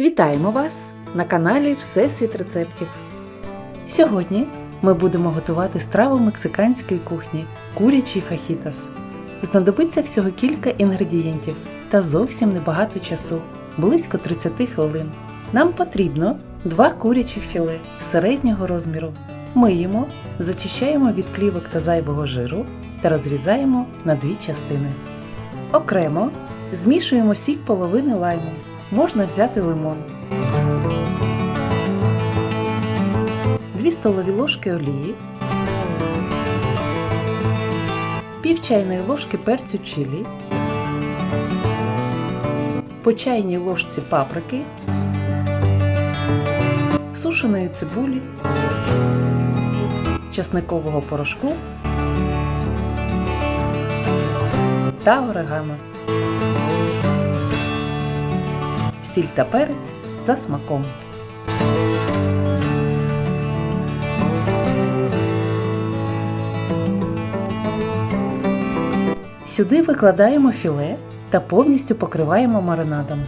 Вітаємо вас на каналі Всесвіт рецептів. Сьогодні ми будемо готувати страву мексиканської кухні курячий фахітас. Знадобиться всього кілька інгредієнтів та зовсім небагато часу близько 30 хвилин. Нам потрібно 2 курячих філе середнього розміру. Миємо, зачищаємо від плівок та зайвого жиру та розрізаємо на дві частини. Окремо змішуємо сік половини лайму. Можна взяти лимон. 2 столові ложки олії, пів чайної ложки перцю чилі, по чайній ложці паприки, сушеної цибулі, часникового порошку. Та орегано. Сіль та перець за смаком. Сюди викладаємо філе та повністю покриваємо маринадом.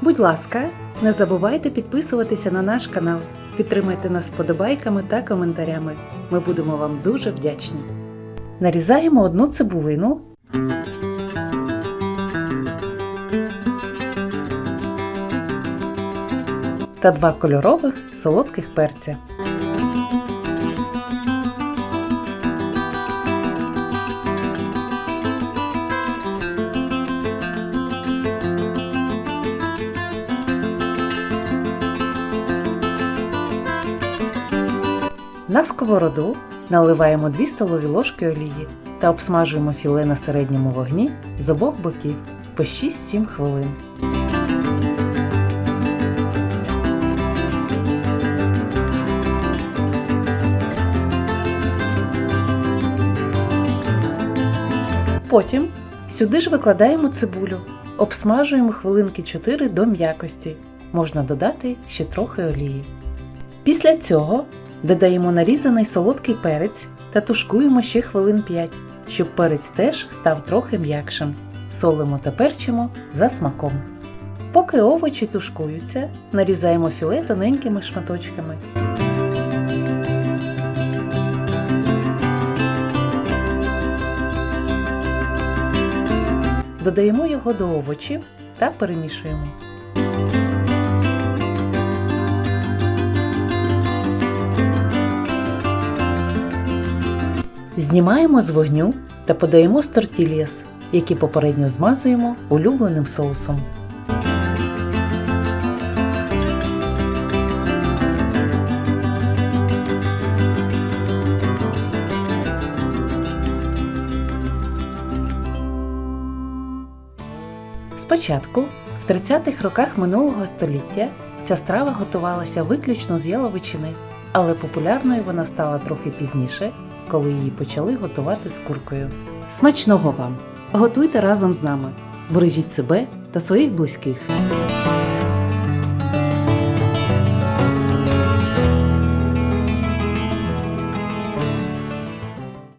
Будь ласка, не забувайте підписуватися на наш канал, підтримайте нас вподобайками та коментарями. Ми будемо вам дуже вдячні. Нарізаємо одну цибулину. Та два кольорових солодких перця. На сковороду наливаємо 2 столові ложки олії та обсмажуємо філе на середньому вогні з обох боків по 6-7 хвилин. Потім сюди ж викладаємо цибулю, обсмажуємо хвилинки 4 до м'якості. Можна додати ще трохи олії. Після цього додаємо нарізаний солодкий перець та тушкуємо ще хвилин 5, щоб перець теж став трохи м'якшим. Солимо та перчимо за смаком. Поки овочі тушкуються, нарізаємо філе тоненькими шматочками. Додаємо його до овочів та перемішуємо. Знімаємо з вогню та подаємо з тортільяс, які попередньо змазуємо улюбленим соусом. Спочатку, в 30-х роках минулого століття, ця страва готувалася виключно з яловичини, але популярною вона стала трохи пізніше, коли її почали готувати з куркою. Смачного вам! Готуйте разом з нами, бережіть себе та своїх близьких.